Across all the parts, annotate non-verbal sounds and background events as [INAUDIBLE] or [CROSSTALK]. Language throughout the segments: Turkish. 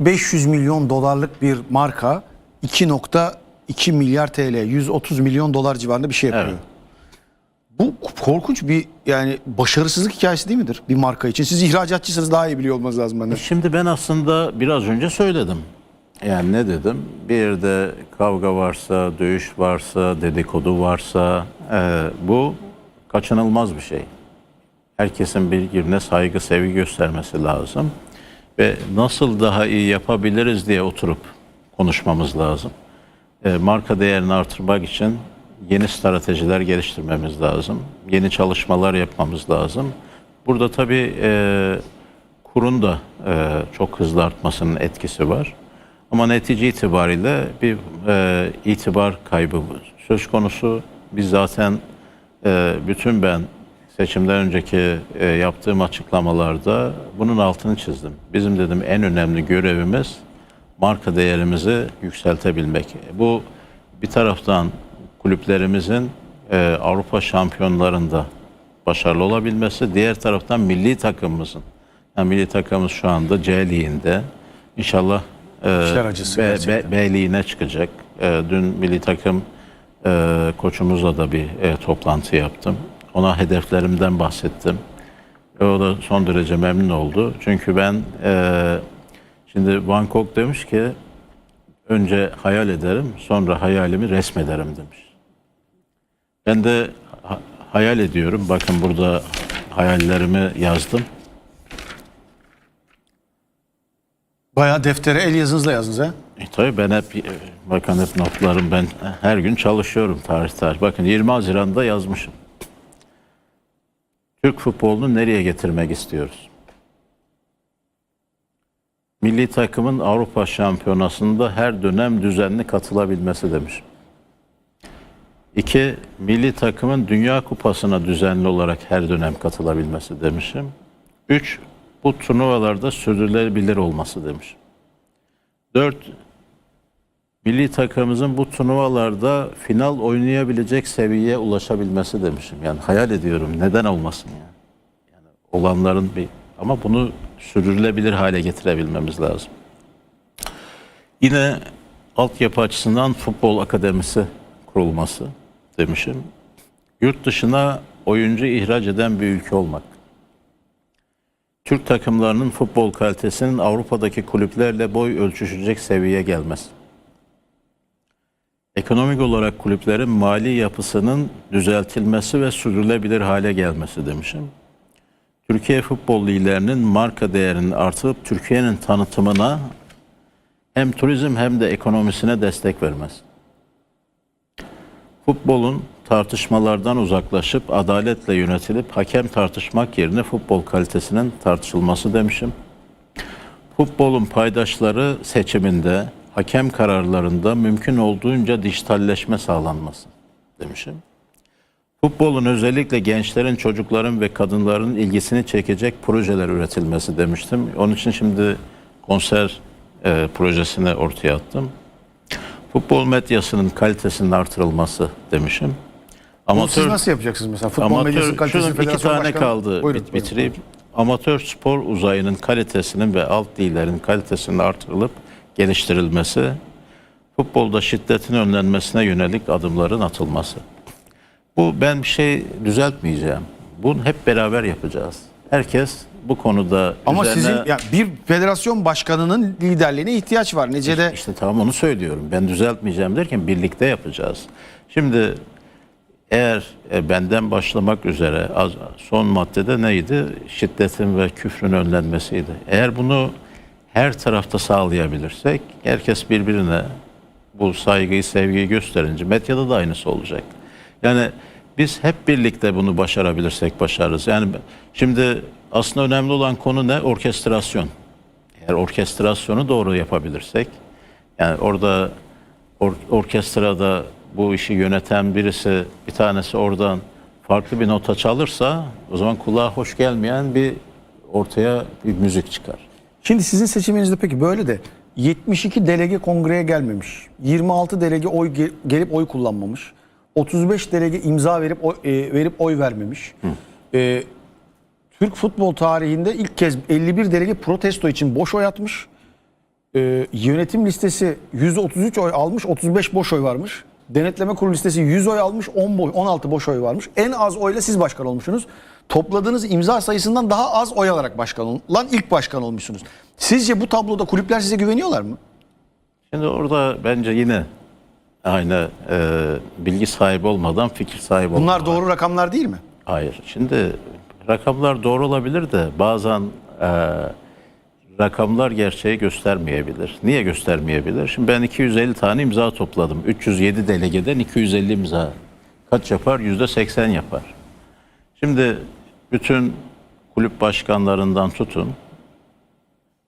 500 milyon dolarlık bir marka 2.2 milyar TL 130 milyon dolar civarında bir şey yapıyor. Evet. Bu korkunç bir yani başarısızlık hikayesi değil midir bir marka için? Siz ihracatçısınız daha iyi biliyor olmanız lazım benden. Şimdi ben aslında biraz önce söyledim. Yani ne dedim? Bir yerde kavga varsa, dövüş varsa, dedikodu varsa e, bu kaçınılmaz bir şey. Herkesin birbirine saygı, sevgi göstermesi lazım. Ve nasıl daha iyi yapabiliriz diye oturup konuşmamız lazım. E, marka değerini artırmak için yeni stratejiler geliştirmemiz lazım. Yeni çalışmalar yapmamız lazım. Burada tabii e, kurun da e, çok hızlı artmasının etkisi var. Ama netice itibariyle bir e, itibar kaybı söz konusu. Biz zaten e, bütün ben seçimden önceki e, yaptığım açıklamalarda bunun altını çizdim. Bizim dedim en önemli görevimiz marka değerimizi yükseltebilmek. Bu bir taraftan kulüplerimizin e, Avrupa şampiyonlarında başarılı olabilmesi, diğer taraftan milli takımımızın. Yani milli takımımız şu anda C Ligi'nde. İnşallah e, B. B, B Ligi'ne çıkacak. E, dün milli takım e, koçumuzla da bir e, toplantı yaptım. Ona hedeflerimden bahsettim. E, o da son derece memnun oldu. Çünkü ben e, şimdi Bangkok demiş ki önce hayal ederim sonra hayalimi resmederim demiş. Ben de ha- hayal ediyorum. Bakın burada hayallerimi yazdım. Bayağı deftere el yazınızla yazdınız ha? E, tabii ben hep e, bakın hep notlarım ben her gün çalışıyorum tarih tarih. Bakın 20 Haziran'da yazmışım. Türk futbolunu nereye getirmek istiyoruz? Milli takımın Avrupa Şampiyonası'nda her dönem düzenli katılabilmesi demişim. İki, milli takımın Dünya Kupası'na düzenli olarak her dönem katılabilmesi demişim. Üç, bu turnuvalarda sürdürülebilir olması demişim. Dört, milli takımımızın bu turnuvalarda final oynayabilecek seviyeye ulaşabilmesi demişim. Yani hayal ediyorum neden olmasın yani. Yani olanların bir ama bunu sürdürülebilir hale getirebilmemiz lazım. Yine altyapı açısından futbol akademisi kurulması demişim. Yurt dışına oyuncu ihraç eden bir ülke olmak. Türk takımlarının futbol kalitesinin Avrupa'daki kulüplerle boy ölçüşecek seviyeye gelmesi. Ekonomik olarak kulüplerin mali yapısının düzeltilmesi ve sürdürülebilir hale gelmesi demişim. Türkiye futbol liderinin marka değerinin artırıp Türkiye'nin tanıtımına hem turizm hem de ekonomisine destek vermesi. Futbolun tartışmalardan uzaklaşıp adaletle yönetilip hakem tartışmak yerine futbol kalitesinin tartışılması demişim. Futbolun paydaşları seçiminde, hakem kararlarında mümkün olduğunca dijitalleşme sağlanması demişim. Futbolun özellikle gençlerin, çocukların ve kadınların ilgisini çekecek projeler üretilmesi demiştim. Onun için şimdi konser e, projesini ortaya attım. Futbol medyasının kalitesinin artırılması demişim. Bunu siz nasıl yapacaksınız mesela? Futbol medyasının Amatör, kalitesi şunun iki tane başkanı- kaldı Buyurun, bit- buyurun, bitireyim. Amatör spor uzayının kalitesinin ve alt liglerin kalitesinin artırılıp geliştirilmesi, futbolda şiddetin önlenmesine yönelik adımların atılması. Bu ben bir şey düzeltmeyeceğim. Bunu hep beraber yapacağız. Herkes bu konuda Ama üzerine- sizin yani bir federasyon başkanının liderliğine ihtiyaç var. Neticede İşte tamam onu söylüyorum. Ben düzeltmeyeceğim derken birlikte yapacağız. Şimdi eğer e, benden başlamak üzere az, son maddede neydi? Şiddetin ve küfrün önlenmesiydi. Eğer bunu her tarafta sağlayabilirsek herkes birbirine bu saygıyı, sevgiyi gösterince medyada da aynısı olacak. Yani biz hep birlikte bunu başarabilirsek başarırız. Yani şimdi aslında önemli olan konu ne? Orkestrasyon. Eğer orkestrasyonu doğru yapabilirsek, yani orada or- orkestrada bu işi yöneten birisi, bir tanesi oradan farklı bir nota çalırsa, o zaman kulağa hoş gelmeyen bir ortaya bir müzik çıkar. Şimdi sizin seçiminizde peki böyle de 72 delege kongreye gelmemiş. 26 delege oy ge- gelip oy kullanmamış. 35 delege imza verip oy, e, verip oy vermemiş. E, Türk futbol tarihinde ilk kez 51 delege protesto için boş oy atmış. e, yönetim listesi 133 oy almış, 35 boş oy varmış. Denetleme kurulu listesi 100 oy almış, 10 boy, 16 boş oy varmış. En az oyla siz başkan olmuşsunuz. Topladığınız imza sayısından daha az oy alarak başkan olan ilk başkan olmuşsunuz. Sizce bu tabloda kulüpler size güveniyorlar mı? Şimdi orada bence yine aynı e, bilgi sahibi olmadan fikir sahibi Bunlar olmamak. doğru rakamlar değil mi? Hayır. Şimdi rakamlar doğru olabilir de bazen e, rakamlar gerçeği göstermeyebilir. Niye göstermeyebilir? Şimdi ben 250 tane imza topladım. 307 delegeden 250 imza. Kaç yapar? %80 yapar. Şimdi bütün kulüp başkanlarından tutun,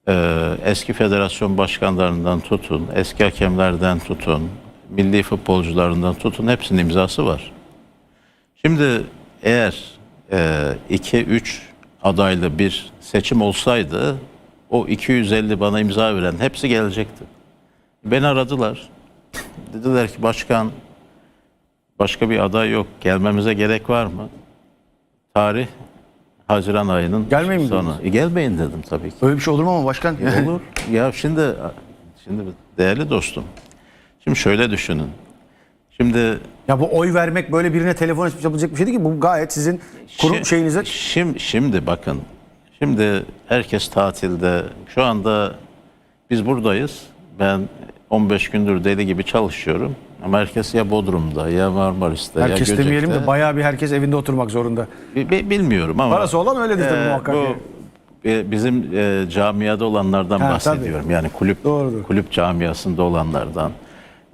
e, eski federasyon başkanlarından tutun, eski hakemlerden tutun, milli futbolcularından tutun hepsinin imzası var. Şimdi eğer 2-3 adaylı bir seçim olsaydı o 250 bana imza veren hepsi gelecekti. Beni aradılar. [LAUGHS] Dediler ki başkan başka bir aday yok. Gelmemize gerek var mı? Tarih Haziran ayının Gelmeyin mi sonu. E, gelmeyin dedim tabii ki. Öyle bir şey olur mu ama başkan? Olur. ya şimdi şimdi değerli dostum. Şimdi şöyle düşünün. Şimdi ya bu oy vermek böyle birine telefon açıp yapılacak bir şey değil ki. Bu gayet sizin kurum Şi- şeyinize Şimdi, şimdi bakın. Şimdi herkes tatilde. Şu anda biz buradayız. Ben 15 gündür deli gibi çalışıyorum. Ama herkes ya Bodrum'da ya Marmaris'te ya herkes Göcek'te. demeyelim de bayağı bir herkes evinde oturmak zorunda. Bi- bi- Bilmiyorum ama. Parası olan öyledir tabii e, muhakkak. Bu e, bizim e, camiada olanlardan Ha, bahsediyorum. Yani kulüp Doğrudur. kulüp camiasında olanlardan,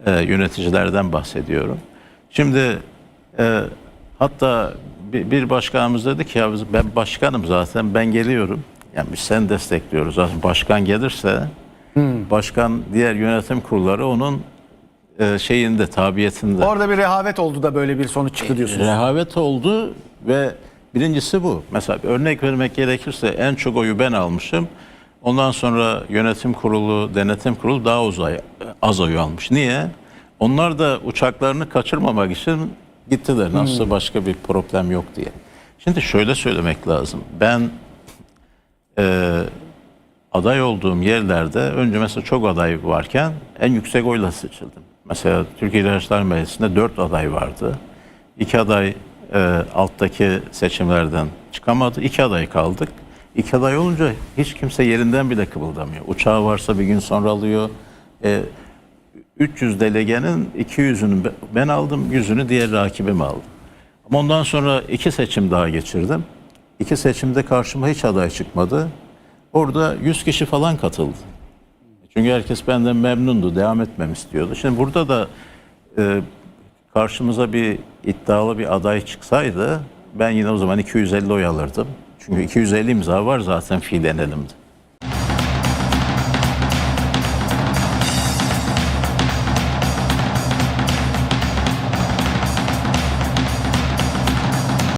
e, yöneticilerden bahsediyorum. Şimdi e, hatta bir, bir başkanımız dedi ki ya ben başkanım zaten ben geliyorum. Yani biz seni destekliyoruz. Zaten başkan gelirse Hmm. başkan diğer yönetim kurulları onun e, şeyinde tabiyetinde. Orada bir rehavet oldu da böyle bir sonuç çıktı diyorsunuz. Rehavet oldu ve birincisi bu. Mesela bir örnek vermek gerekirse en çok oyu ben almışım. Ondan sonra yönetim kurulu, denetim kurulu daha az oy, az oy almış. Niye? Onlar da uçaklarını kaçırmamak için gittiler. Nasıl başka bir problem yok diye. Şimdi şöyle söylemek lazım. Ben e, aday olduğum yerlerde önce mesela çok aday varken en yüksek oyla seçildim. Mesela Türkiye İlaçlar Meclisi'nde dört aday vardı. İki aday e, alttaki seçimlerden çıkamadı. İki aday kaldık. İki aday olunca hiç kimse yerinden bile kıpıldamıyor. Uçağı varsa bir gün sonra alıyor. E, 300 delegenin 200'ünü be- ben aldım, 100'ünü diğer rakibim aldı. Ama ondan sonra iki seçim daha geçirdim. İki seçimde karşıma hiç aday çıkmadı. Orada 100 kişi falan katıldı. Çünkü herkes benden memnundu, devam etmem istiyordu. Şimdi burada da e, karşımıza bir iddialı bir aday çıksaydı ben yine o zaman 250 oy alırdım. Çünkü 250 imza var zaten fiilen elimde.